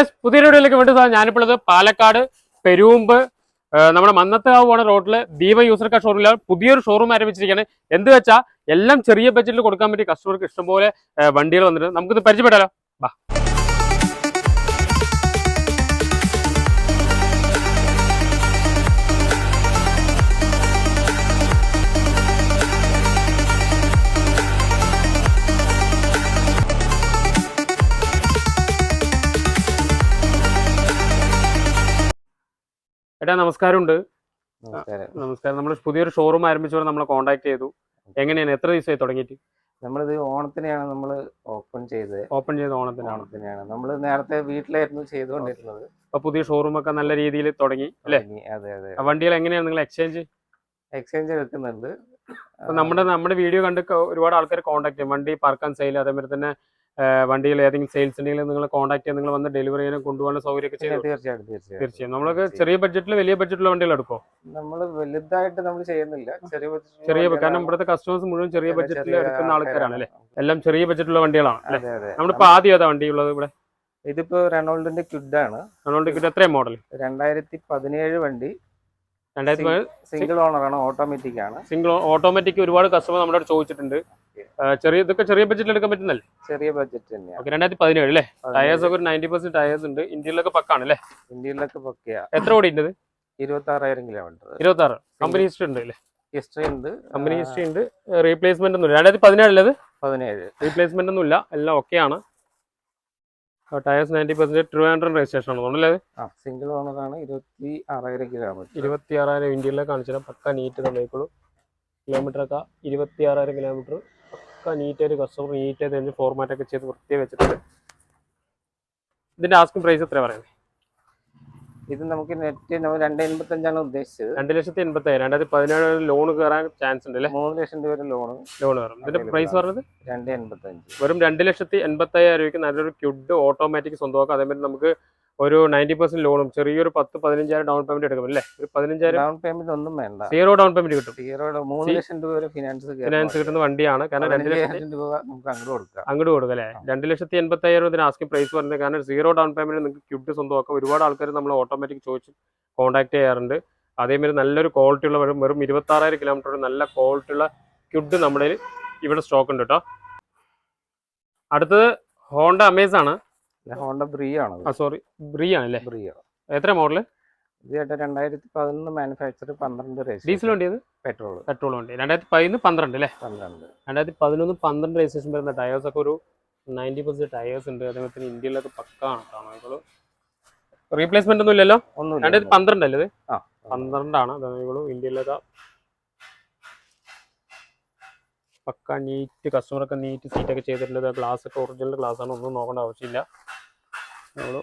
Guys പുതിയ വീഡിയോയിലേക്ക് വേണ്ടി ഞാനിപ്പോൾ പാലക്കാട് പെരുമ്പ് നമ്മുടെ മന്നത്തുകാവ് പോണ റോഡിൽ ദീപ യൂസർ കാർ ഷോറൂമിൽ പുതിയൊരു ഷോറൂം ആരംഭിച്ചിരിക്കുകയാണ്. എന്ത് വെച്ചാൽ എല്ലാം ചെറിയ ബഡ്ജറ്റിൽ കൊടുക്കാൻ പറ്റിയ കസ്റ്റമർക്ക് ഇഷ്ടംപോലെ വണ്ടികൾ വന്നിട്ടുണ്ട്. നമുക്കിത് പരിചയപ്പെട്ടാലോ? ബാ. ഏട്ടാ നമസ്കാരമുണ്ട്. നമസ്കാരം. നമ്മൾ പുതിയൊരു ഷോറൂം ആരംഭിച്ചവരെ നമ്മളെ കോൺടാക്ട് ചെയ്തു. എങ്ങനെയാണ്? എത്ര ദിവസമായി തുടങ്ങിയിട്ട്? നമ്മളിത് ഓണത്തിനെയാണ് നമ്മൾ ഓപ്പൺ ചെയ്തത്. ഓപ്പൺ ചെയ്ത ഓണത്തിനാണ്. ഓണത്തിനെയാണ്. നമ്മൾ നേരത്തെ വീട്ടിലായിരുന്നു ചെയ്തുകൊണ്ടിരുന്നത്. അപ്പൊ പുതിയ ഷോറൂം ഒക്കെ നല്ല രീതിയിൽ തുടങ്ങി അല്ലേ? അതെ അതെ വണ്ടികൾ എങ്ങനെയാണ് നിങ്ങൾ എക്സ്ചേഞ്ച് എക്സ്ചേഞ്ച് എടുക്കുന്നുണ്ട് അപ്പൊ നമ്മുടെ നമ്മുടെ വീഡിയോ കണ്ട് ഒരുപാട് ആൾക്കാർ കോൺടാക്ട് ചെയ്യും. വണ്ടി പാർക്ക് ആൻഡ് സെയിൽ അതേമാതിരി തന്നെ വണ്ടികൾ ഏതെങ്കിലും സെയിൽസ് ഉണ്ടെങ്കിൽ നിങ്ങൾ കോൺടാക്ട് ചെയ്യാൻ നിങ്ങൾ വന്ന് ഡെലിവറി ചെയ്യാനും കൊണ്ടുപോകാൻ സൗകര്യമൊക്കെ ചെയ്തു തീർച്ചയായിട്ടും തീർച്ചയായും. നമ്മളൊക്കെ ചെറിയ ബഡ്ജറ്റിൽ വലിയ ബഡ്ജറ്റിലുള്ള വണ്ടികൾ എടുക്കോ നമ്മൾ വലുതായിട്ട് നമ്മൾ ചെയ്യുന്നില്ല. ചെറിയ ചെറിയ കാരണം ഇവിടുത്തെ കസ്റ്റമേഴ്സ് മുഴുവൻ ചെറിയ ബഡ്ജറ്റിൽ എടുക്കുന്ന ആൾക്കാരാണ്. അല്ലേ? എല്ലാം ചെറിയ ബഡ്ജറ്റിലുള്ള വണ്ടികളാണ് നമ്മളിപ്പോ ആദ്യം ഏതാ വണ്ടി ഉള്ളത് ഇവിടെ? ഇതിപ്പോ റെനോൾഡിന്റെ ക്യുഡ് ആണ്. റെനോൾഡ് ക്യുഡ് എത്രയും മോഡൽ രണ്ടായിരത്തി പതിനേഴ് വണ്ടി രണ്ടായിരത്തി പതിനേഴ് സിംഗിൾ ഓണർ ആണ് ഓട്ടോമാറ്റിക് ആണ്. സിംഗിൾ ഓട്ടോമാറ്റിക് ഒരുപാട് കസ്റ്റമർ നമ്മുടെ അവിടെ ചോദിച്ചിട്ടുണ്ട്. ചെറിയ ഇതൊക്കെ ചെറിയ ബഡ്ജറ്റിൽ എടുക്കാൻ പറ്റുന്നല്ലേ ചെറിയ ബഡ്ജറ്റ് തന്നെയാണ് രണ്ടായിരത്തി പതിനേഴ് അല്ലേ ടയേഴ്സ് ഒക്കെ ഒരു നയന്റി പെർസെന്റ് ടയേഴ്സ് ഉണ്ട്. ഇന്ത്യയിലൊക്കെ പക്കാണ് അല്ലേ ഇന്ത്യയിലൊക്കെ പക്കയാണ് എത്ര ഓടിയുണ്ട് ഇരുപത്തി ആറായിരം കിലോമീറ്റർ ഇരുപത്തി ആറ് കമ്പനി ഹിസ്റ്ററി ഉണ്ട് അല്ലേ ഹിസ്റ്ററി ഉണ്ട്. കമ്പനി ഹിസ്റ്ററി ഉണ്ട്. റീപ്ലേസ്മെന്റ് ഒന്നും ഇല്ല രണ്ടായിരത്തി അല്ലേ പതിനേഴ്. റീപ്ലേസ്മെന്റ് ഒന്നും ഇല്ല എല്ലാം ഓക്കെ ആണ്. Tyres ninety percent Trivandrum registration ആണ്. തോന്നുന്നല്ലേ ആ സിംഗിൾ ഓണറാണ് ഇരുപത്തി ആറായിരം കിലോമീറ്റർ ഇരുപത്തി ആറായിരം ഇന്ത്യയിലെ കാണിച്ചാൽ പക്ക നീറ്റ് തന്നേക്കുള്ളൂ കിലോമീറ്റർ ഒക്കെ ഇരുപത്തി ആറായിരം കിലോമീറ്റർ പക്ക നീറ്റായിട്ട് കസ്റ്റമർ നീറ്റായിട്ട് ഫോർമാറ്റ് ഒക്കെ ചെയ്ത് വൃത്തിയായി വെച്ചിട്ടുണ്ട്. ഇതിന്റെ ആസ്കിംഗ് പ്രൈസ് എത്ര പറയുന്നത് ഇത് നമുക്ക് നെറ്റ് നമ്മൾ രണ്ട് എൺപത്തഞ്ചാണ് ഉദ്ദേശിച്ചത്. രണ്ട് ലക്ഷത്തി എൺപത്തി ആയിരം രണ്ടായിരത്തി പതിനേഴ് ലോൺ കയറാൻ ചാൻസ് ഉണ്ട് അല്ലേ? മൂന്ന് ലക്ഷം രൂപ ലോണ് ലോൺ കയറും ഇതിന്റെ പ്രൈസ്. പറഞ്ഞത്? രണ്ട് എൺപത്തഞ്ച്. വെറും രണ്ട് ലക്ഷത്തി എൺപത്തി അയ്യായിരം രൂപയ്ക്ക് നല്ലൊരു ക്യുഡ് ഓട്ടോമാറ്റിക് സ്വന്തമാക്കാം. അതേമാതിരി നമുക്ക് ഒരു നയന്റി പെർസെന്റ് ലോണും ചെറിയൊരു പത്ത് പതിനഞ്ചായിരം ഡൗൺ പേയ്മെന്റ് എടുക്കും അല്ലേ? ഒരു പതിനഞ്ചായിരം ഡൗൺ പേയ്മെന്റ് ഒന്നും വേണ്ട. സീറോ ഡൗൺ പേയ്മെന്റ് കിട്ടും. സീറോയുടെ മൂന്ന് ലക്ഷം രൂപ വരെ ഫിനാൻസ് ഫിനാൻസ് കിട്ടുന്ന വണ്ടിയാണ്. കാരണം രണ്ട് ലക്ഷം രൂപ നമുക്ക് അങ്ങോട്ട് കൊടുക്കാം. അങ്ങോട്ട് കൊടുക്കുക അല്ലേ? രണ്ട് ലക്ഷത്തി എൺപത്തായിരം ഇതിന് ആസ്കിംഗ് പ്രൈസ് വരുന്നത് കാരണം സീറോ ഡൗൺ പേയ്മെന്റ് നിങ്ങൾക്ക് ക്യൂട്ട് സ്വന്തമാക്കാം. ഒരുപാട് ആൾക്കാർ നമ്മൾ ഓട്ടോമാറ്റിക് ചോദിച്ച് കോൺടാക്ട് ചെയ്യാറുണ്ട്. അതേമാതിരി നല്ലൊരു ക്വാളിറ്റി ഉള്ള വെറും വെറും ഇരുപത്തി ആറായിരം കിലോമീറ്റർ നല്ല ക്വാളിറ്റി ഉള്ള ക്യുഡ് നമ്മുടെ ഇവിടെ സ്റ്റോക്ക് ഉണ്ട് കേട്ടോ അടുത്തത് ഹോണ്ട അമേസ് ആണ്. ഹോണ്ട ബ്രീ ആണ് ആ സോറി ബ്രീ ആണ് ബ്രീ ആണ് എത്ര മോഡൽ? ഇത് ചേട്ടാ രണ്ടായിരത്തി പതിനൊന്ന് മാനുഫാക്ചർ പന്ത്രണ്ട് ഡീസൽ വണ്ടിയത്? പെട്രോൾ പെട്രോൾ വണ്ടി. രണ്ടായിരത്തി പതിനൊന്ന് പന്ത്രണ്ട് അല്ലേ? പന്ത്രണ്ട്. രണ്ടായിരത്തി പതിനൊന്ന് പന്ത്രണ്ട് രജിസ്ട്രേഷൻ വരുന്ന ടയേഴ്സ് ഒക്കെ ഒരു നയന്റി പെർസെന്റ് ടയേഴ്സ് ഉണ്ട്. തന്നെ ഇന്ത്യയിലൊക്കെ പക്കാണ് കാണുന്നത് റീപ്ലേസ്മെന്റ് ഒന്നും ഇല്ലല്ലോ? ഒന്നും രണ്ടായിരത്തി പന്ത്രണ്ട്. അല്ലേ പന്ത്രണ്ടാണ് അതേപോലെ ഇന്ത്യയിലൊക്കെ പക്ക നീറ്റ് കസ്റ്റമറൊക്കെ നീറ്റ് സീറ്റൊക്കെ ചെയ്തിട്ടുണ്ട് ഗ്ലാസ് ഒക്കെ ഒറിജിനൽ ഗ്ലാസ് ആണ്. ഒന്നും നോക്കേണ്ട ആവശ്യമില്ല. നമ്മൾ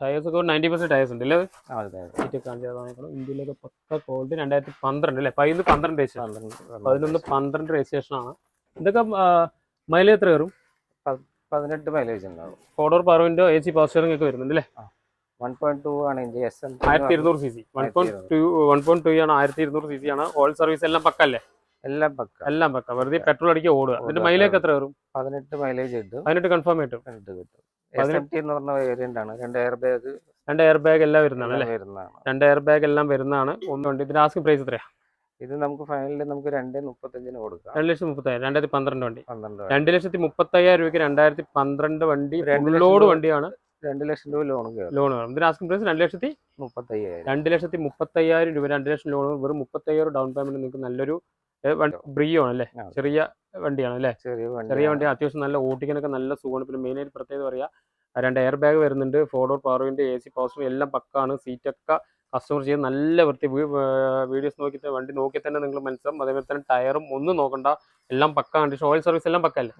ടയേഴ്സൊക്കെ നയന്റി പെർസെന്റ് ടയേഴ്സ് ഉണ്ട് അല്ലേ? സീറ്റ് കാണിച്ചാൽ ഇന്ത്യയിലൊക്കെ പക്ക ക്വാളിറ്റി രണ്ടായിരത്തി പന്ത്രണ്ട് അല്ലേ? പതിനൊന്ന് പന്ത്രണ്ട് രജിസ്ട്രേഷൻ പതിനൊന്ന് പന്ത്രണ്ട് രജിസ്ട്രേഷൻ ആണ്. ഇതൊക്കെ മൈലേജ് എത്ര കയറും? പതിനെട്ട് മൈലേജ് ഉണ്ടാവും. ഫോർഡോർ പറവിന്റെ എ സി പവർ സ്റ്റിയറിംഗ് ഒക്കെ വരുന്നുണ്ട് അല്ലേ? വൺ പോയിന്റ് ടു ആണ് ഇതിന്റെ എസ് എം ആയിരത്തി ഇരുന്നൂറ് C C one point two one point two ആണ് ആയിരത്തി ഇരുന്നൂറ് സി സി ആണ്. ഓൾ സർവീസ് എല്ലാം എല്ലാം പക്ക. എല്ലാം പക്ക. വെറുതെ പെട്രോൾ അടിക്കുക ഓടുക. അതിന്റെ മൈലേജ് എത്ര വരും? പതിനെട്ട് മൈലേജ് കിട്ടും. പതിനെട്ട് കൺഫേം കിട്ടും. എന്ന് പറഞ്ഞ വേരിയന്റ് ആണ്. രണ്ട് എയർ ബാഗ് രണ്ട് എയർ ബാഗ് എല്ലാം വരുന്നതാണ് അല്ലേ? രണ്ട് എയർ ബാഗ് എല്ലാം വരുന്നതാണ്. ഒന്നുണ്ട് ഇതിന്റെ ആസ്കിംഗ് പ്രൈസ് എത്രയാ? ഇത് നമുക്ക് ഫൈനലിൽ നമുക്ക് രണ്ട് മുപ്പത്തഞ്ചിന് കൊടുക്കാം. രണ്ട് ലക്ഷത്തി മുപ്പത്തായിരം രണ്ടായിരത്തി പന്ത്രണ്ട് വണ്ടി. രണ്ട് ലക്ഷത്തി മുപ്പത്തയ്യായിരം രൂപയ്ക്ക് രണ്ടായിരത്തി പന്ത്രണ്ട് വണ്ടി ഫുള്ളോട് വണ്ടിയാണ്. രണ്ട് ലക്ഷം രൂപ ലോൺ ലോൺ വേണം. ഇതിന് ആസ്കിംഗ് പ്രൈസ് രണ്ട് ലക്ഷത്തി മുപ്പത്തയ്യായിരം. രണ്ട് ലക്ഷത്തി മുപ്പത്തയ്യായിരം രൂപ രണ്ട് ലക്ഷം ലോൺ വെറും മുപ്പത്തയ്യായിരം ഡൗൺ പേയ്മെന്റ് നിങ്ങൾക്ക് നല്ലൊരു ബ്രിയോ ആണ് അല്ലേ. ചെറിയ വണ്ടിയാണ് അല്ലേ? ചെറിയ വണ്ടി ചെറിയ വണ്ടി അത്യാവശ്യം നല്ല ഓട്ടിക്കാനൊക്കെ നല്ല സുഖമാണ്. പിന്നെ മെയിനായിട്ട് പ്രത്യേകത പറയാ രണ്ട് എയർ ബാഗ് വരുന്നുണ്ട് ഫോർ ഡോർ പവറിന്റെ എ സി പവർ എല്ലാം പക്കാണ്. സീറ്റൊക്കെ കസ്റ്റമർ ചെയ്ത് നല്ല വൃത്തി. വീഡിയോസ് നോക്കി വണ്ടി നോക്കി തന്നെ നിങ്ങൾ മനസ്സിലാവും. അതേപോലെ തന്നെ ടയറും ഒന്നും നോക്കണ്ട. എല്ലാം പക്ക കണ്ടീഷൻ ഓയിൽ സർവീസ് എല്ലാം പക്കല്ലേ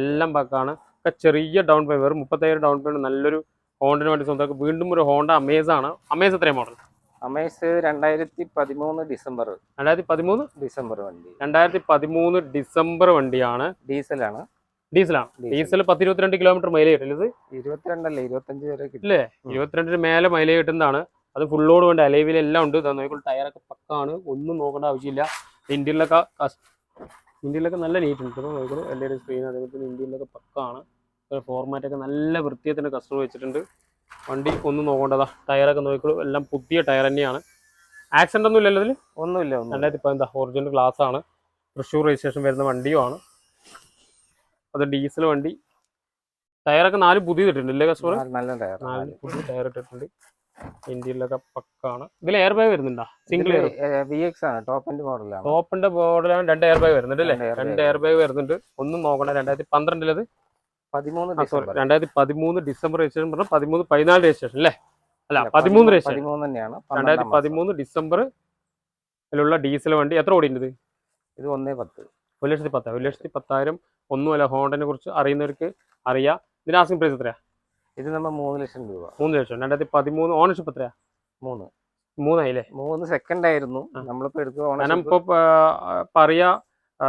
എല്ലാം പക്കാണ്. ഒക്കെ ചെറിയ ഡൗൺ പേ വെറും മുപ്പത്തയ്യായിരം ഡൗൺ പേ നല്ലൊരു ഹോണ്ടിന് വേണ്ടി സ്വന്തമാക്കി. വീണ്ടും ഒരു ഹോണ്ട അമേസ് ആണ്. അമേസ് എത്രയും മോഡൽ അമേസ് രണ്ടായിരത്തി പതിമൂന്ന് ഡിസംബർ. രണ്ടായിരത്തി പതിമൂന്ന് ഡിസംബർ വണ്ടി. രണ്ടായിരത്തി പതിമൂന്ന് ഡിസംബർ വണ്ടിയാണ്. ഡീസലാണ്. ഡീസലാണ് ഡീസൽ. പത്ത് ഇരുപത്തിരണ്ട് കിലോമീറ്റർ മൈലേജ് കിട്ടില്ല ഇരുപത്തിരണ്ടല്ല ഇരുപത്തഞ്ച് വരെ കിട്ടില്ലേ ഇരുപത്തിരണ്ടിന് മേലെ മൈലേജ് കിട്ടുന്നതാണ്. അത് ഫുള്ളോട് വേണ്ട. അലൈവിലെല്ലാം ഉണ്ട്. നോക്കുമ്പോൾ ടയറൊക്കെ പക്കാണ്. ഒന്നും നോക്കേണ്ട ആവശ്യമില്ല. ഇന്ത്യയിലൊക്കെ ഇന്ത്യയിലൊക്കെ നല്ല നീറ്റ് ഉണ്ട്. ഇപ്പോൾ എല്ലാവരും സ്ക്രീൻ അതേപോലെ ഇന്ത്യയിലൊക്കെ പക്കാണ്. ഫോർമാറ്റ് ഒക്കെ നല്ല വൃത്തിയെ തന്നെ കസ്റ്റമർ വെച്ചിട്ടുണ്ട്. വണ്ടി ഒന്നും നോക്കേണ്ടതാ ടയറൊക്കെ നോക്കിക്കോളൂ. എല്ലാം പുതിയ ടയർ തന്നെയാണ്. ആക്സിഡന്റ് ഒന്നും ഇല്ലല്ലോ ഇതിൽ ഒന്നുമില്ല ഒന്നും രണ്ടായിരത്തി പതിനെന്താ ഒറിജിനൽ ഗ്ലാസ് ആണ്. തൃശ്ശൂർ രജിസ്ട്രേഷൻ വരുന്ന വണ്ടിയുമാണ് അത് ഡീസൽ വണ്ടി. ടയറൊക്കെ നാല് പുതിയ ഇട്ടിട്ടുണ്ട് ഇല്ലേ കസ്റ്റമർ നല്ല ടയർ നാല് പുതിയ ടയർ ഇട്ടിട്ടുണ്ട്. ഇന്ത്യയിലൊക്കെ പക്കാണ്. ഇതിൽ എയർ ബാഗ് വരുന്നുണ്ടോ സിംഗിൾ എയർ വി ആണ് ടോപ്പ് എൻഡ് മോഡലാണ് ടോപ്പിന്റെ ബോർഡിലാണ് രണ്ട് എയർ ബാഗ് വരുന്നുണ്ട് അല്ലേ രണ്ട് എയർ ബാഗ് വരുന്നുണ്ട്. ഒന്നും നോക്കണ്ട രണ്ടായിരത്തി പന്ത്രണ്ടിലത് രണ്ടായിരത്തി പതിമൂന്ന് ഡിസംബർ രജിസ്ട്രേഷൻ പറഞ്ഞാൽ പതിമൂന്ന് പതിനാല് രജിസ്ട്രേഷൻ അല്ലേ? അല്ല പതിമൂന്ന് രജിസ്ട്രേഷൻ. തന്നെയാണ്. രണ്ടായിരത്തി. പതിമൂന്ന് ഡിസംബർ ിലുള്ള ഡീസൽ വണ്ടി എത്ര ഓടിയുണ്ട് ഇത്? ഒന്നേ പത്ത്. ഒരു ലക്ഷത്തി പത്ത് ഒരു ലക്ഷത്തി പത്തായിരം ഒന്നുമല്ല ഹോണ്ടനെ കുറിച്ച് അറിയുന്നവർക്ക് അറിയാം. ഇതിന് ആസ്കിംഗ് പ്രൈസ് എത്രയാ? ഇത് നമ്മൾ മൂന്ന് ലക്ഷം രൂപ. മൂന്ന് ലക്ഷം. രണ്ടായിരത്തി പതിമൂന്ന് ഓണർഷിപ്പ് എത്രയാ? മൂന്ന്. മൂന്നായില്ലേ മൂന്ന് സെക്കൻഡ് ആയിരുന്നു. നമ്മളിപ്പോ എടുക്കുക ഇപ്പോൾ പറയാ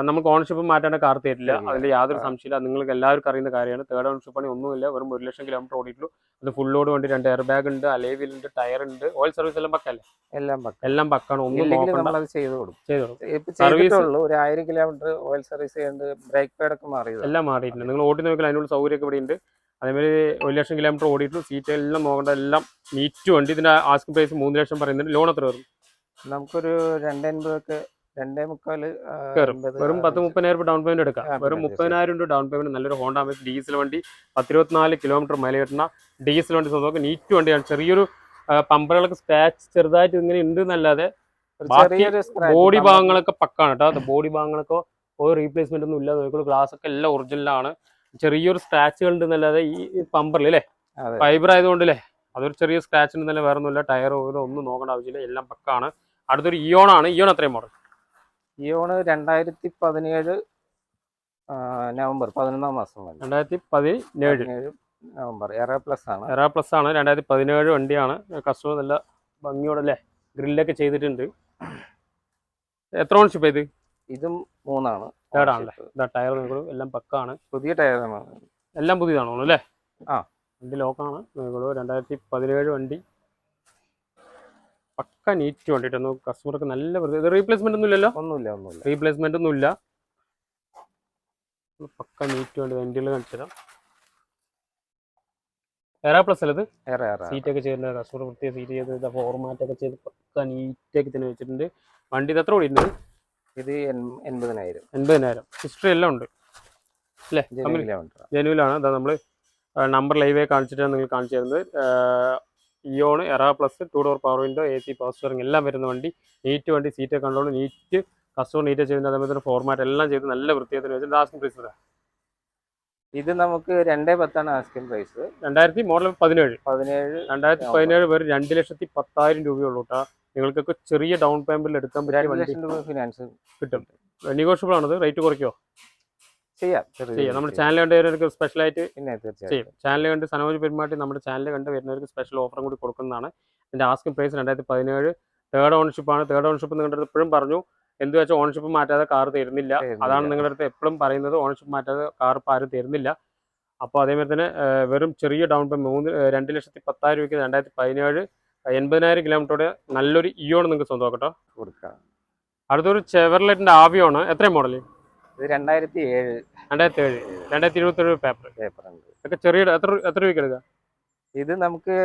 നമുക്ക് ഓണർഷിപ്പ് മാറ്റാണ്ട് കാർ തരില്ല. അതിൽ യാതൊരു. സംശയമില്ല നിങ്ങൾക്ക് എല്ലാവർക്കും അറിയുന്ന കാര്യമാണ്. തേർഡ് ഓണർഷിപ്പ് പണി ഒന്നുമില്ല. വെറും ഒരു ലക്ഷം കിലോമീറ്റർ ഓടിയിട്ടുള്ളൂ. അത് ഫുൾ ലോഡ് വണ്ടി രണ്ട് എയർ ബാഗ് ഉണ്ട് അലേവിൽ ഉണ്ട് ടയർ ഉണ്ട്. ഓയിൽ സർവീസ് എല്ലാം പക്കല്ലേ? എല്ലാം പക്ക. എല്ലാം പക്കാണ്. ഒന്നും നമ്മളത് ചെയ്തു കൊടുക്കും. ഒരു ആയിരം കിലോമീറ്റർ ഓയിൽ സർവീസ് ചെയ്യുന്നുണ്ട് ബ്രേക്ക് പാഡ് ഒക്കെ മാറിയത്. എല്ലാം മാറിയിട്ടുണ്ട്. നിങ്ങൾ ഓടി നോക്കിയാൽ അതിനുള്ള സൗകര്യമൊക്കെ ഇവിടെ ഉണ്ട് അതേമാതിരി ഒരു ലക്ഷം കിലോമീറ്റർ ഓടിയിട്ടു സീറ്റ് എല്ലാം നോക്കേണ്ട എല്ലാം നീറ്റ് വണ്ടി. ഇതിന്റെ ആസ്കിംഗ് പ്രൈസ് മൂന്ന് ലക്ഷം പറയുന്നുണ്ട്. ലോൺ എത്ര വരും? നമുക്കൊരു രണ്ടൻപതൊക്കെ രണ്ടേ മുക്കാൽ വെറും പത്ത് മുപ്പതിനായിരം രൂപ ഡൗൺ പേയ്മെന്റ് എടുക്കാം. വെറും മുപ്പതിനായിരം രൂപ ഡൗൺ പേയ്മെന്റ് നല്ലൊരു ഹോണ്ട അമേസ് ഡീസൽ വണ്ടി പത്തിരുപത്തിനാല് കിലോമീറ്റർ മൈലേജ് കിട്ടുന്ന ഡീസൽ വണ്ടി സ്വന്തം നീറ്റ് വണ്ടിയാണ്. ചെറിയൊരു പമ്പറുകളൊക്കെ സ്ക്രാച്ച് ചെറുതായിട്ട് ഇങ്ങനെ ഉണ്ട് എന്നല്ലാതെ ബോഡി ഭാഗങ്ങളൊക്കെ പക്കാണ് കേട്ടോ. ബോഡി ഭാഗങ്ങളൊക്കെ ഒരു റീപ്ലേസ്മെന്റ് ഒന്നും ഇല്ലാതെ നോക്കുള്ളൂ ഗ്ലാസ് ഒക്കെ എല്ലാം ഒറിജിനലാണ് ചെറിയൊരു സ്ക്രാച്ചുകൾ ഉണ്ടെന്നല്ലാതെ ഈ പമ്പറിൽ അല്ലേ. ഫൈബർ ആയതുകൊണ്ട് അല്ലേ അതൊരു ചെറിയ സ്ക്രാച്ച് തന്നെ വേറെ ഒന്നുമില്ല ടയർ ഓയിലോ ഒന്നും നോക്കേണ്ട ആവശ്യമില്ല. എല്ലാം പക്കാണ്. അടുത്തൊരു ഇയോൺ ആണ്. ഇയോൺ അത്രയും മോഡൽ ഇയോണ് രണ്ടായിരത്തി പതിനേഴ് നവംബർ പതിനൊന്നാം മാസം വന്നു. രണ്ടായിരത്തി പതിനേഴ് നവംബർ എറ പ്ലസ് ആണ്. എറ പ്ലസ് ആണ്. രണ്ടായിരത്തി പതിനേഴ് വണ്ടിയാണ്. കസ്റ്റമർ നല്ല ഭംഗിയോടെ അല്ലേ? ഗ്രില്ലൊക്കെ ചെയ്തിട്ടുണ്ട്. എത്ര ഓൺഷിപ്പ് ഇത് ഇതും മൂന്നാണ്. തേർഡ് ആണല്ലേ? ഇതാ ടയർ നോക്കൂ എല്ലാം പക്കാണ്. പുതിയ ടയറാണ് എല്ലാം പുതിയതാണോ അല്ലേ? ആ. വണ്ടി ലോക്കാണ്. രണ്ടായിരത്തി പതിനേഴ് വണ്ടി. പക്ക നീറ്റ് വണ്ടിട്ട് കസ്റ്റമർക്ക് നല്ല ഇത് റീപ്ലേസ്മെന്റ് ഒന്നും ഇല്ലല്ലോ? ഒന്നുമില്ല ഒന്നുമില്ല. റീപ്ലേസ്മെന്റ് ഒന്നും ഇല്ല. പക്ക നീറ്റ് വേണ്ടി വണ്ടികൾ കാണിച്ചു തരാം എറ പ്ലസ് അല്ലത് സീറ്റ് ഒക്കെ ചെയ്യുന്നത് കസ്റ്റമർ പ്രത്യേക സീറ്റ് ചെയ്ത് ഫോർമാറ്റ് ഒക്കെ ചെയ്ത് പക്ക നീറ്റാക്കി തന്നെ വെച്ചിട്ടുണ്ട്. വണ്ടി ഇത് എത്ര ഓടിയിട്ടുണ്ട്? ഇത് എൺ- എൺപതിനായിരം. എൺപതിനായിരം. ഹിസ്റ്ററി എല്ലാം ഉണ്ട്. അല്ലേ? ജനുവിലാണ് അതാ നമ്മൾ നമ്പർ ലൈവേ കാണിച്ചിട്ടാണ് നിങ്ങൾ കാണിച്ചു തരുന്നത്. Eon Era plus two door power window A C power steering എല്ലാം വരുന്ന വണ്ടി നീറ്റ് വണ്ടി സീറ്റ് കണ്ടോളൂ നീറ്റ് കസ്റ്റമർ നീറ്റ് ചെയ്യുന്ന അതേപോലെ തന്നെ ഫോർമാറ്റ് എല്ലാം ചെയ്ത് നല്ല വൃത്തിയായിട്ട് വെച്ചിട്ട് ലാസ്റ്റ് പ്രൈസ് ഇത് നമുക്ക് രണ്ടേ പത്താണ് ആസ്കിംഗ് പ്രൈസ് രണ്ടായിരത്തി മോഡൽ പതിനേഴ്. പതിനേഴ് രണ്ടായിരത്തി പതിനേഴ് വരെ രണ്ട് ലക്ഷത്തി പത്തായിരം രൂപയുള്ളൂ കേട്ടോ. നിങ്ങൾക്കൊക്കെ ചെറിയ ഡൗൺ പേയ്മെന്റിൽ എടുക്കാൻ പറ്റിയ ഫിനാൻസ് കിട്ടും. നെഗോഷ്യബിൾ ആണത്? റേറ്റ് കുറയ്ക്കോ? ചെയ്യാം. നമ്മുടെ ചാനൽ കണ്ട് വരുന്നവർക്ക് സ്പെഷ്യലായിട്ട് ചെയ്യും. ചാനൽ കണ്ട് സനോജ് പെരുമാറ്റി നമ്മുടെ ചാനൽ കണ്ട് വരുന്നവർക്ക് സ്പെഷ്യൽ ഓഫറും കൂടി കൊടുക്കുന്നതാണ്. ഇതിന്റെ ആസ്കിംഗ് പ്രൈസ് രണ്ടായിരത്തി പതിനേഴ്. തേർഡ് ആണ്. തേർഡ് ഓണർഷിപ്പ് നിങ്ങളുടെ അടുത്ത് എപ്പോഴും പറഞ്ഞു. എന്ത് വെച്ചാൽ ഓണർഷിപ്പ് മാറ്റാതെ കാർ തരുന്നില്ല. അതാണ് നിങ്ങളുടെ അടുത്ത് എപ്പോഴും പറയുന്നത്. ഓണർഷിപ്പ് മാറ്റാതെ കാർ ഇപ്പോൾ ആരും തരുന്നില്ല. അപ്പോൾ അതേമാതിരി തന്നെ വെറും ചെറിയ ഡൗൺ പേ മൂന്ന് രണ്ട് ലക്ഷത്തി പത്തായിരം രൂപയ്ക്ക് രണ്ടായിരത്തി പതിനേഴ് എൺപതിനായിരം കിലോമീറ്ററോടെ നല്ലൊരു ഇയോൺ നിങ്ങൾക്ക് സ്വന്തമാക്കട്ടോ. കൊടുക്കാം. അടുത്തൊരു ചെവർലെറ്റിന്റെ ആവിയാണ് എത്രയും മോഡൽ ഇത് രണ്ടായിരത്തി ഏഴ് രണ്ടായിരത്തി ഏഴ് രണ്ടായിരത്തി ഇരുപത്തി ഏഴ് പേപ്പർ പേപ്പറുണ്ട്. ഇതൊക്കെ ചെറിയ എത്ര എത്ര രൂപയ്ക്ക് എടുക്കാം? ഇത് നമുക്ക്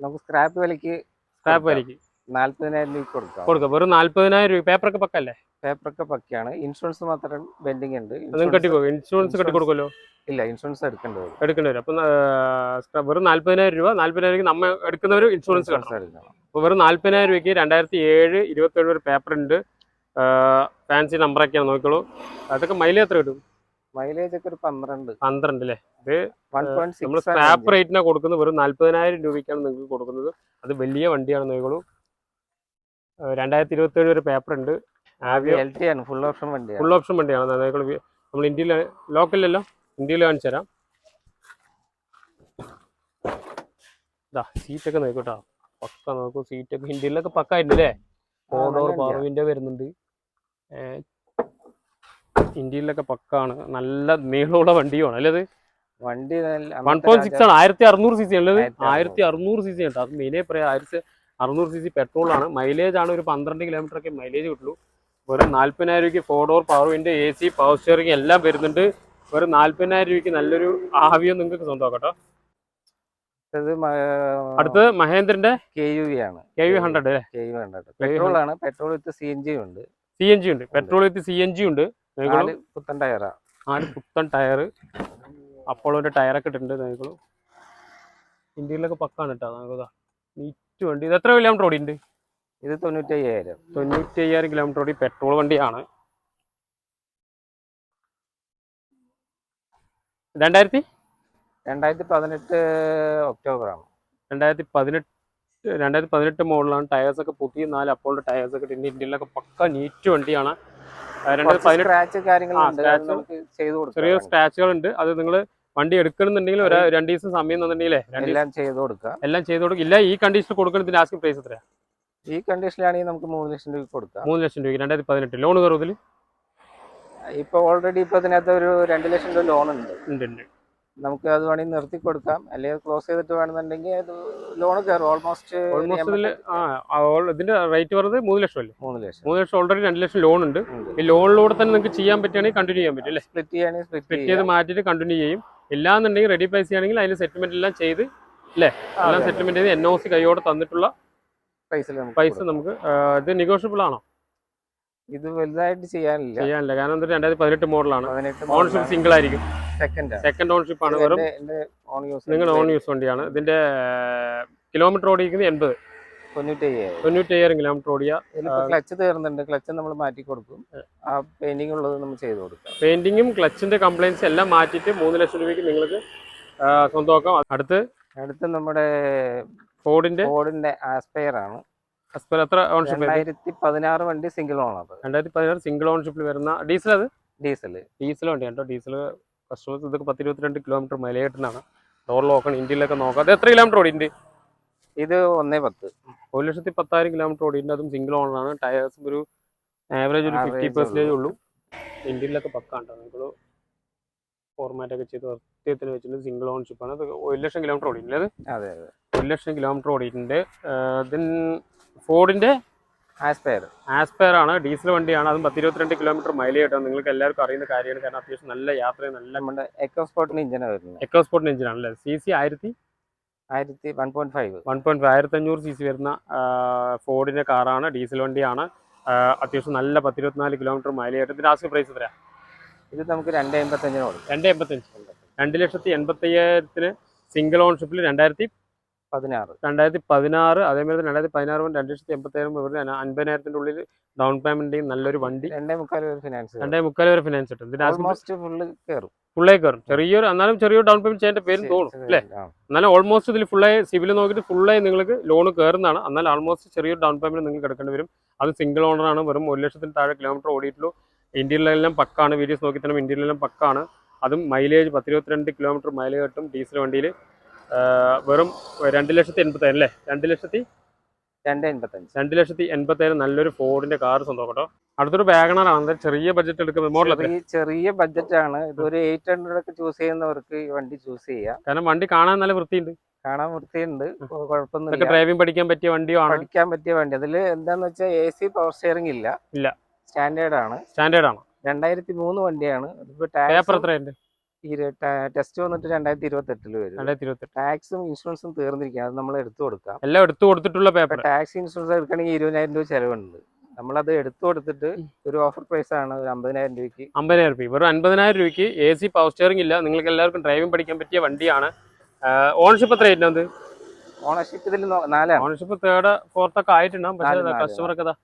നമുക്ക് സ്ക്രാപ്പ് വിലക്ക് സ്ക്രാപ്പ് വിലക്ക് നാല്പതിനായിരം രൂപ കൊടുക്കാം. കൊടുക്കാം. വെറും നാല്പതിനായിരം രൂപ. പേപ്പറൊക്കെ പക്കല്ലേ പേപ്പറൊക്കെ പക്കയാണ്. ഇൻഷുറൻസ് മാത്രം ബെൻഡിങ് ഉണ്ട്. ഇൻഷുറൻസ് ഇൻഷുറൻസ് കെട്ടിക്കൊടുക്കുമല്ലോ? ഇല്ല ഇൻഷുറൻസ് എടുക്കേണ്ടി വരും. എടുക്കേണ്ടി വരും. അപ്പം വെറും നാല്പതിനായിരം രൂപ നാല്പതിനായിരം നമ്മൾ എടുക്കുന്നവരും ഇൻഷുറൻസ് എടുക്കണം. അപ്പോൾ വെറും നാല്പതിനായിരം രൂപയ്ക്ക് രണ്ടായിരത്തി ഏഴ് ഇരുപത്തേഴ് ഒരു പേപ്പർ ഉണ്ട്. ഫാൻസി നമ്പറൊക്കെയാണ് നോക്കിക്കോളൂ. അതൊക്കെ മൈലേജ് എത്ര കിട്ടും? മൈലേജ് ഒക്കെ ഒരു പന്ത്രണ്ട്. പന്ത്രണ്ട് അല്ലേ? ഇത് നമ്മൾ സ്ക്രാപ്പ് റേറ്റിനാണ് കൊടുക്കുന്നത് വെറും നാല്പതിനായിരം രൂപയ്ക്കാണ് നിങ്ങൾക്ക് കൊടുക്കുന്നത്. അത് വലിയ വണ്ടിയാണ് നോക്കിക്കോളൂ. രണ്ടായിരത്തി ഇരുപത്തേഴ് ഒരു പേപ്പർ ഉണ്ട്. ഫുൾ ഓപ്ഷൻ വണ്ടിയാണ്. ഫുൾ ഓപ്ഷൻ വണ്ടിയാണ്. നമ്മൾ ഇന്ത്യയിൽ ലോക്കലല്ലോ ഇന്ത്യയിൽ കാണിച്ചു തരാം. ഇതാ സീറ്റൊക്കെ നോക്കട്ടോ പക്ക നോക്കൂ സീറ്റൊക്കെ ഇന്ത്യയിലൊക്കെ പക്ക ഉണ്ട് അല്ലേ? ആ, ഫോർ ഡോർ പാർവിന്റെ പവർ വിൻഡോ വരുന്നുണ്ട്. ഇന്ത്യയിലൊക്കെ പക്കാണ്. നല്ല നീളമുള്ള വണ്ടിയാണ്. അല്ലേ അത്? വണ്ടി വൺ പോയിന്റ് സിക്സ് ആണ്. ആയിരത്തി അറുന്നൂറ് സി സി 1600. ആയിരത്തി അറുന്നൂറ്. സി സി ഉണ്ട്. അത് മെയിനേ പറയാം ആയിരത്തി അറുന്നൂറ് സി സി പെട്രോളാണ് മൈലേജ് ആണ് ഒരു പന്ത്രണ്ട് കിലോമീറ്റർ ഒക്കെ മൈലേജ് കിട്ടുള്ളൂ. വെറും നാല്പതിനായിരം രൂപയ്ക്ക് four door power window A C power steering എല്ലാം വരുന്നുണ്ട്. വെറും നാല്പതിനായിരം രൂപയ്ക്ക് നല്ലൊരു ആവിയോ നിങ്ങൾക്ക് സ്വന്തമാക്കാം കേട്ടോ അടുത്തത് മഹേന്ദ്രന്റെ കെ യു വി ആണ്. കെ യു ഹൺഡ്രഡ് അല്ലേ? കെ യു ഹൺഡ്രഡ് പെട്രോൾ ആണ്. Petrol with C N G ഉണ്ട്. സി എൻ ജി ഉണ്ട്. Petrol with C N G ഉണ്ട്. പുത്തൻ ടയർ ആണ് പുത്തൻ ടയർ അപ്പോളോന്റെ ടയറൊക്കെ ഇട്ടിട്ടുണ്ട് നോക്കിക്കോളൂ ഇന്ത്യയിലൊക്കെ പക്കാണ് കേട്ടോ നോക്കുക നീറ്റ് വണ്ടി. ഇത് എത്ര കിലോമീറ്റർ ഓടി ഉണ്ട്? ഇത് തൊണ്ണൂറ്റി അയ്യായിരം തൊണ്ണൂറ്റി അയ്യായിരം കിലോമീറ്റർ ഓടി പെട്രോൾ വണ്ടിയാണ്. രണ്ടായിരത്തി? രണ്ടായിരത്തി പതിനെട്ട് ഒക്ടോബർ ആണ് രണ്ടായിരത്തി പതിനെട്ട് രണ്ടായിരത്തി പതിനെട്ട് മോഡലാണ് ടയേഴ്സ് ഒക്കെ പുതിയ നാല് അപ്പോളുടെ ടയേഴ്സ് ഒക്കെ ഇട്ടുണ്ട് ഇന്ത്യയിലൊക്കെ പക്ക നീറ്റ് വണ്ടിയാണ്. ചെറിയ സ്ക്രാച്ചുകൾ ഉണ്ട് അത് നിങ്ങൾ വണ്ടി എടുക്കണമെന്നുണ്ടെങ്കിൽ ഒരു രണ്ട് ദിവസം സമയം തന്നിട്ടുണ്ടെങ്കിലേ എല്ലാം ചെയ്തു കൊടുക്കാം. എല്ലാം ചെയ്ത് കൊടുക്കും. ഇല്ല ഈ കണ്ടീഷനിൽ കൊടുക്കുന്നതിന് ആസ്കിംഗ് പ്രൈസ് എത്രയാ? ഈ കണ്ടീഷനിലാണെങ്കിൽ നമുക്ക് മൂന്ന് ലക്ഷം രൂപ കൊടുക്കാം. മൂന്ന് ലക്ഷം രൂപ രണ്ടായിരത്തി പതിനെട്ട് ലോൺ കയറുന്നതിൽ ഇപ്പൊ ഓൾറെഡി ഇപ്പൊ ഇതിനകത്ത് ഒരു രണ്ട് ലക്ഷം രൂപ ലോൺ ഉണ്ട്. ഉണ്ട് ഉണ്ട്. നമുക്ക് അത് വേണമെങ്കിൽ നിർത്തി കൊടുക്കാം. അല്ലെങ്കിൽ ക്ലോസ് ചെയ്തിട്ട് വേണമെന്നുണ്ടെങ്കിൽ അത് ലോൺ കയറും. ഓൾമോസ്റ്റ് ഇതിന്റെ റേറ്റ് വരുന്നത് മൂന്ന് ലക്ഷം അല്ലേ? മൂന്ന് ലക്ഷം. മൂന്ന് ലക്ഷം ഓൾറെഡി രണ്ട് ലക്ഷം ലോൺ ഉണ്ട്. ഈ ലോണിലൂടെ തന്നെ നിങ്ങൾക്ക് ചെയ്യാൻ പറ്റുകയാണെങ്കിൽ കണ്ടിന്യൂ ചെയ്യാൻ പറ്റും അല്ലേ? സ്പ്ലിറ്റ് ചെയ്യുകയാണെങ്കിൽ സ്പ്ലിറ്റ് ചെയ്ത് മാറ്റിയിട്ട് കണ്ടിന്യൂ ചെയ്യും. ഇല്ലാന്നുണ്ടെങ്കിൽ റെഡി പൈസ ആണെങ്കിൽ അതിന് സെറ്റിൽമെന്റ് എല്ലാം ചെയ്ത് അല്ലേ? എല്ലാം സെറ്റിൽമെന്റ് ചെയ്ത് എൻ ഒ സി കൈയോടെ തന്നിട്ടുള്ള പൈസ നമുക്ക് ഇത് നെഗോഷ്യബിൾ ആണോ? ഇത് വലുതായിട്ട് ചെയ്യാനില്ല. ചെയ്യാനില്ല. കാരണം എന്താ രണ്ടായിരത്തി പതിനെട്ട് മോഡലാണ് ഓൺഷിപ്പ് സിംഗിൾ ആയിരിക്കും. സെക്കൻഡ് ഓൺഷിപ്പ് ആണ് വെറും നിങ്ങൾ ഓൺ യൂസ് വണ്ടിയാണ്. ഇതിന്റെ കിലോമീറ്റർ ഓടിക്കുന്നത് എൺപത്. തൊണ്ണൂറ്റയ്യായിരം. കിലോമീറ്റർ ഓടിയ ക്ലച്ച് തീർന്നുണ്ട് ക്ലച്ച് നമ്മൾ മാറ്റി കൊടുക്കും. ആ പെയിന്റിംഗ് ഉള്ളത് നമ്മൾ ചെയ്ത് കൊടുക്കാം. പെയിന്റിങ്ങും ക്ലച്ചിന്റെ കംപ്ലൈൻസ് എല്ലാം മാറ്റിട്ട് മൂന്ന് ലക്ഷം രൂപയ്ക്ക് നിങ്ങൾക്ക് സ്വന്തമാക്കാം. അടുത്ത്? അടുത്ത് നമ്മുടെ ഫോർഡിന്റെ ഫോർഡിന്റെ ആസ്പയർ ആണ്. എത്ര ഓൺഷിപ്പ് രണ്ടായിരത്തി പതിനാറ് വണ്ടി സിംഗിൾ ഓണർ രണ്ടായിരത്തി പതിനാറ് സിംഗിൾ ഓൺഷിപ്പിൽ വരുന്ന ഡീസൽ അത്? ഡീസൽ ഡീസൽ വണ്ടി കേട്ടോ. ഡീസൽ കസ്റ്റമേഴ്സ് ഇതൊക്കെ പത്ത് ഇരുപത്തിരണ്ട് കിലോമീറ്റർ മലയേട്ടനാണ് ഡോർ നോക്കണം ഇന്ത്യയിലൊക്കെ നോക്കാം. അത് എത്ര കിലോമീറ്റർ ഓടിയിട്ടുണ്ട് ഇത് ഒന്നേ പത്ത്. ഒരു ലക്ഷത്തി പത്തായിരം കിലോമീറ്റർ ഓടിയിട്ടുണ്ട് അതും സിംഗിൾ ഓണറാണ് ടയേഴ്സ് ഒരു ആവറേജ് ഒരു ഫിഫ്റ്റി പെർസെന്റേജ് ഉള്ളൂ. ഇന്ത്യയിലൊക്കെ പക്കാണ്ടോ നിങ്ങൾ ഫോർമാറ്റ് ഒക്കെ ചെയ്ത് കൃത്യത്തിന് വെച്ചിട്ട് സിംഗിൾ ഓൺഷിപ്പാണ് അത് ഒരു ലക്ഷം കിലോമീറ്റർ ഓടിയിട്ടുണ്ട് അത്? അതെ ഒരു ലക്ഷം കിലോമീറ്റർ ഓടിയിട്ടുണ്ട്. ദെൻ ഫോർഡിന്റെ ആസ്പയർ ആസ്പയർ ആണ്. ഡീസൽ വണ്ടിയാണ്. അതും പത്ത് ഇരുപത്തിരണ്ട് കിലോമീറ്റർ മൈലേജ് കിട്ടും നിങ്ങൾക്ക് എല്ലാവർക്കും അറിയുന്ന കാര്യമാണ്. കാരണം അത്യാവശ്യം നല്ല യാത്രയും നല്ല നമ്മുടെ എക്കോ സ്പോർട്ടിന് ഇഞ്ചിനാണ് വരുന്നത്. എക്കോസ്പോർട്ടിന് എഞ്ചിനാണ് അല്ലേ? സി സി ആയിരത്തി? ആയിരത്തി one point five one point five ആയിരത്തി അഞ്ഞൂറ് സി സി വരുന്ന ഫോർഡിന്റെ കാറാണ് ഡീസൽ വണ്ടിയാണ്. അത്യാവശ്യം നല്ല പത്തിരുപത്തിനാല് കിലോമീറ്റർ മൈലേജ് കിട്ടും ഇതിന്റെ ആസ്ക് പ്രൈസ് എത്രയാ? ഇത് നമുക്ക് രണ്ട് എൺപത്തഞ്ചിന് കൊടുക്കും. രണ്ട് എൺപത്തഞ്ച്. രണ്ട് ലക്ഷത്തി എൺപത്തി അയ്യായിരത്തിന് സിംഗിൾ ഓൺഷിപ്പിൽ രണ്ടായിരത്തി പതിനാറ്. രണ്ടായിരത്തി പതിനാറ് അതേമാതിരി രണ്ടായിരത്തി പതിനാറ് മുതൽ രണ്ട് ലക്ഷത്തി എൺപത്തായിരം വെറുതെ അൻപതിനായിരത്തിന്റെ ഉള്ളിൽ ഡൗൺ പേയ്മെന്റിങ് നല്ലൊരു വണ്ടി. രണ്ടേ മുക്കാൽ വരെ ഫിനാൻസ് രണ്ടേ മുക്കാൽ വരെ ഫിനാൻസ് കിട്ടും. ഓൾമോസ്റ്റ് ഫുള്ള് കയറും ഫുള്ളേ കയറും ചെറിയൊരു എന്നാലും ചെറിയൊരു ഡൗൺ പേയ്മെന്റ് ചെയ്യേണ്ട പേരും തോന്നും അല്ലേ? എന്നാലും ഓൾമോസ്റ്റ് ഇതിൽ ഫുള്ളായി സിവിൽ നോക്കിയിട്ട് ഫുള്ളായി നിങ്ങൾക്ക് ലോൺ കയറുന്നതാണ് എന്നാൽ ആൾമോസ്റ്റ് ചെറിയൊരു ഡൗൺ പേയ്മെന്റ് നിങ്ങൾക്ക് എടുക്കേണ്ടി വരും. അത് സിംഗിൾ ആണ്. വെറും ഒരു ലക്ഷത്തിന് താഴെ കിലോമീറ്റർ ഓടിയിട്ടുള്ളൂ. ഇന്ത്യയിലെല്ലാം പക്കാണ് വീഡിയോസ് നോക്കി തന്നെ ഇന്ത്യയിലെല്ലാം പക്കാണ്. അതും മൈലേജ് പത്തിരുപത്തിരണ്ട് കിലോമീറ്റർ മൈലേജ് കിട്ടും ഡീസൽ വണ്ടിയിൽ വെറും രണ്ട് ലക്ഷത്തി എൺപത്തായിരം അല്ലേ? രണ്ട് ലക്ഷത്തി? രണ്ട് എൺപത്തഞ്ച്. രണ്ട് ലക്ഷത്തി എൺപത്തായിരം നല്ലൊരു ഫോർഡിന്റെ കാർ സ്വന്തം കേട്ടോ. അടുത്തൊരു വാഗണർ ആണ് ചെറിയ ബഡ്ജറ്റ് എടുക്കുന്നത് മോഡൽ ചെറിയ ബഡ്ജറ്റ് ആണ്. ഇതൊരു എയ്റ്റ് ഹൺഡ്രഡ് ഒക്കെ ചൂസ് ചെയ്യുന്നവർക്ക് ഈ വണ്ടി ചൂസ് ചെയ്യാം. കാരണം വണ്ടി കാണാൻ നല്ല വൃത്തിയുണ്ട്. കാണാൻ വൃത്തിയുണ്ട്. കുഴപ്പമൊന്നുമില്ല. ഡ്രൈവിംഗ് പഠിക്കാൻ പറ്റിയ വണ്ടിയാണ് പഠിക്കാൻ പറ്റിയ വണ്ടി. അതിൽ എന്താന്ന് വെച്ചാൽ എ സി പവർ സ്റ്റിയറിംഗ് ഇല്ല. ഇല്ല. സ്റ്റാൻഡേർഡ് ആണ്. സ്റ്റാൻഡേർഡ് ആണ്. രണ്ടായിരത്തി മൂന്ന് വണ്ടിയാണ്. പേപ്പർ എത്രയുണ്ട്? ടെസ്റ്റ് വന്നിട്ട് രണ്ടായിരത്തി ഇരുപത്തി എട്ടിൽ വരും ടാക്സും ഇൻഷുറൻസും തീർന്നിരിക്കുക അത് നമ്മൾ എടുത്തു കൊടുക്കാം. എല്ലാം എടുത്തു കൊടുത്തിട്ടുള്ള പേപ്പർ ടാക്സ് ഇൻഷുറൻസ് എടുക്കണമെങ്കിൽ ഇരുപതിനായിരം രൂപ ചെലവുണ്ട്. നമ്മളത് എടുത്തു കൊടുത്തിട്ട് ഒരു ഓഫർ പ്രൈസ് ആണ് ഒരു അമ്പതിനായിരം രൂപയ്ക്ക്. അമ്പതിനായിരം രൂപ വെറും അമ്പതിനായിരം രൂപയ്ക്ക് എ സി പവർ സ്റ്റിയറിംഗ് ഇല്ല. നിങ്ങൾക്ക് എല്ലാവർക്കും ഡ്രൈവിംഗ് പഠിക്കാൻ പറ്റിയ വണ്ടിയാണ്. ഓണർഷിപ്പ് എത്ര ആയിട്ടുണ്ട് ഓണർഷിപ്പ് ഇതിൽ നാലാണ് ഓണർഷിപ്പ് തേർഡ് ഫോർത്ത് ഒക്കെ ആയിട്ടുണ്ടാവും. കസ്റ്റമർ പക്ഷേ നാല്, കസ്റ്റമർക്ക് അതാ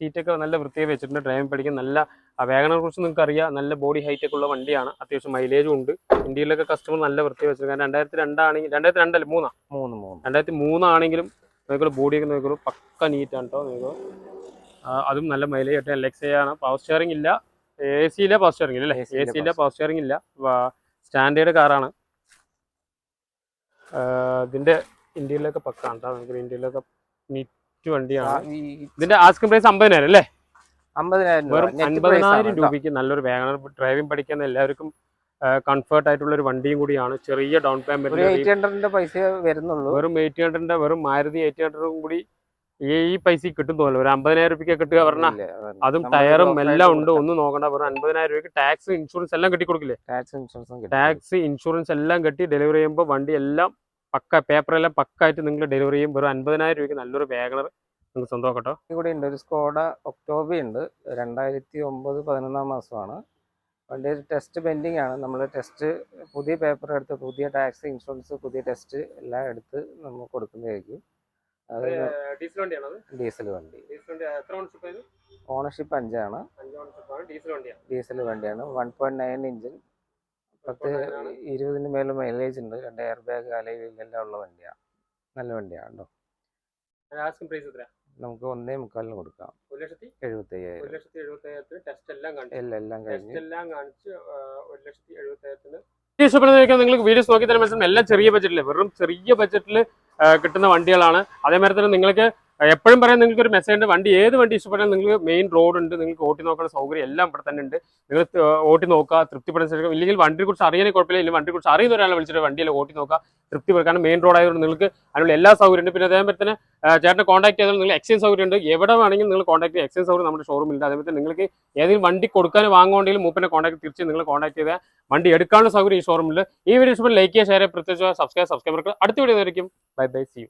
സീറ്റൊക്കെ നല്ല വൃത്തിയായി വെച്ചിട്ടുണ്ട്. ഡ്രൈവിംഗ് പഠിക്കാൻ നല്ല വേഗനെ കുറിച്ച് നിങ്ങൾക്ക് അറിയാം നല്ല ബോഡി ഹൈറ്റ് ഒക്കെ ഉള്ള വണ്ടിയാണ്. അത്യാവശ്യം മൈലേജും ഉണ്ട്. ഇന്ത്യയിലൊക്കെ കസ്റ്റമർ നല്ല വൃത്തി വെച്ചിട്ടുണ്ട്. കാരണം രണ്ടായിരത്തി രണ്ടാണെങ്കിൽ രണ്ടായിരത്തി രണ്ടല്ല? മൂന്നാ? മൂന്ന് മൂന്ന്. രണ്ടായിരത്തി മൂന്നാണെങ്കിലും ബോഡി ബോഡിയൊക്കെ നിങ്ങൾക്ക് പക്ക നീറ്റാണ് കേട്ടോ നിങ്ങൾക്ക് അതും നല്ല മൈലേജ് ആയിട്ട് എൽ എക്സ് ആണ്. പവർ സ്റ്റിയറിംഗ് ഇല്ല. എ സി ഇല്ല പവർ സ്റ്റിയറിംഗ് ഇല്ല എ സി ഇല്ല. പവർ സ്റ്റിയറിംഗ് ഇല്ല സ്റ്റാൻഡേർഡ് കാറാണ് ഇതിന്റെ ഇന്ത്യയിലൊക്കെ പക്കാണ് കേട്ടോ നമുക്ക് ഇന്ത്യയിലൊക്കെ നീറ്റ് വണ്ടിയാണ്. ഈ ഇതിന്റെ ആസ്കിംഗ് പ്രൈസ് അമ്പതിനായിരം അല്ലേ? വെറും അൻപതിനായിരം. രൂപയ്ക്ക് നല്ലൊരു വാഗണർ ഡ്രൈവിംഗ് പഠിക്കുന്ന എല്ലാവർക്കും കംഫർട്ട് ആയിട്ടുള്ള ഒരു വണ്ടിയും കൂടിയാണ്. ചെറിയ ഡൗൺ പേമെന്റ് പേയ്മെന്റ് പൈസ വരുന്നുള്ളൂ. വെറും എയ്റ്റ് ഹൺഡ്രഡിന്റെ വെറും മാരുതി എയ്റ്റ് ഹൺഡ്രഡും കൂടി ഈ പൈസ കിട്ടും തോന്നുന്നു. ഒരു അമ്പതിനായിരം രൂപയ്ക്ക് കിട്ടുക പറഞ്ഞാൽ അതും ടയറും എല്ലാം ഉണ്ട്. ഒന്നും നോക്കണ്ട. വെറും അൻപതിനായിരം രൂപയ്ക്ക് ടാക്സ് ഇൻഷുറൻസ് എല്ലാം കെട്ടി കൊടുക്കില്ലേ ടാക്സ് ഇൻഷുറൻസ് ടാക്സ് ഇൻഷുറൻസ് എല്ലാം കെട്ടി ഡെലിവറി ചെയ്യുമ്പോൾ വണ്ടി എല്ലാം പക്ക പേപ്പറെല്ലാം പക്കായിട്ട് നിങ്ങൾ ഡെലിവറി ചെയ്യും. വെറും അൻപതിനായിരം രൂപയ്ക്ക് നല്ലൊരു വാഗണർ നിങ്ങൾക്ക് സ്വന്തമാക്കട്ടോ. കൂടി ഉണ്ട്. ഒരു സ്കോഡ ഒക്ടോബർ ഉണ്ട്. രണ്ടായിരത്തി ഒമ്പത് പതിനൊന്നാം മാസമാണ്. വണ്ടി ഒരു ടെസ്റ്റ് പെൻഡിങ് ആണ്. നമ്മൾ ടെസ്റ്റ് പുതിയ പേപ്പർ എടുത്ത് പുതിയ ടാക്സ് ഇൻഷുറൻസ് പുതിയ ടെസ്റ്റ് എല്ലാം എടുത്ത് നമ്മൾ കൊടുക്കുന്നതായിരിക്കും. അത് ഡീസൽ വണ്ടിയാണ് ഡീസൽ വണ്ടി. ഡീസൽ വണ്ടി എത്ര ഓണർഷിപ്പ് അഞ്ചാണ്. ഡീസൽ വണ്ടിയാണ്. വൺ പോയിന്റ് നയൻ ഇഞ്ചിൻ പത്ത് ഇരുപതിന് മേലെ മൈലേജ് ഉണ്ട്. രണ്ട് എയർ ബാഗ് അലയിലെല്ലാം ഉള്ള വണ്ടിയാണ് നല്ല വണ്ടിയാണ് കേട്ടോ ആസ്കിംഗ് പ്രൈസ് എത്ര നമുക്ക് ഒന്നേ മുക്കാലിന് കൊടുക്കാം. ഒരു ലക്ഷത്തി എഴുപത്തി ഒരു അയ്യായിരം ലക്ഷത്തി എഴുപത്തി അയ്യായിരത്തിന് ടെസ്റ്റ് എല്ലാം കാണിച്ചു. എല്ലാം കഴിഞ്ഞ്. ടെസ്റ്റ് എല്ലാം കാണിച്ച് ആ, ഒരു ലക്ഷത്തി എഴുപത്തി അയ്യായിരത്തിന് ഇഷ്ടപ്പെടുന്നതൊക്കെ നിങ്ങൾക്ക് വീഡിയോസ് നോക്കി തന്നെ മനസ്സിലാവും. എല്ലാം ചെറിയ ബഡ്ജറ്റിൽ വെറും ചെറിയ ബഡ്ജറ്റിൽ കിട്ടുന്ന വണ്ടികളാണ്. അതേമാതിരി തന്നെ നിങ്ങൾക്ക് എപ്പോഴും പറയാം നിങ്ങൾക്ക് ഒരു മെസ്സേജ് ഉണ്ട്. വണ്ടി ഏത് വണ്ടി ഇഷ്ടപ്പെട്ടാലും നിങ്ങൾക്ക് മെയിൻ റോഡ് ഉണ്ട്. നിങ്ങൾക്ക് ഓട്ടി നോക്കുന്ന സൗകര്യം എല്ലാം ഇവിടെ തന്നെ ഉണ്ട്. നിങ്ങൾ ഓട്ടി നോക്കുക തൃപ്തിപ്പെടാൻ ശ്രമിക്കുക ഇല്ലെങ്കിൽ വണ്ടിയെ കുറിച്ച് അറിയാനേ കുഴപ്പമില്ല. ഇല്ലെങ്കിൽ വണ്ടി കുറിച്ച് അറിയുന്ന ഒരാളെ വിളിച്ചിട്ട് വണ്ടിയിൽ ഓട്ടി നോക്കുക തൃപ്തിപ്പെടുക. കാരണം മെയിൻ റോഡ് ആയതുകൊണ്ട് നിങ്ങൾക്ക് അതിനുള്ള എല്ലാ സൗകര്യം ഉണ്ട്. പിന്നെ അതേപോലെ തന്നെ ചേട്ടനെ കോൺടാക്ട് ചെയ്താൽ നിങ്ങൾ എക്സ്ചേഞ്ച് സൗകര്യം ഉണ്ട്. എവിടെ വേണമെങ്കിലും നിങ്ങൾ കോൺടാക്ട് ചെയ്യുക. എക്സ്ചേഞ്ച് സൗകര്യം നമ്മുടെ ഷോറൂമിൽ അതേപോലെ നിങ്ങൾക്ക് ഏതെങ്കിലും വണ്ടി കൊടുക്കാൻ വാങ്ങുകയാണെങ്കിലും മൂപ്പിനെ കോൺടാക്ട് തിരിച്ച് നിങ്ങൾ കോൺടാക്ട് ചെയ്താൽ വണ്ടി എടുക്കാനുള്ള സൗകര്യം ഈ ഷോറൂമിൽ ഈ വീഡിയോ ഇഷ്ടപ്പെട്ട് ലൈക്ക് ചെയ്യുക ഷെയർ പ്രത്യേകിച്ച് സബ്സ്ക്രൈബ് സബ്സ്ക്രൈബർക്ക് അടുത്ത വീഡിയോ ആയിരിക്കും. Bye bye C U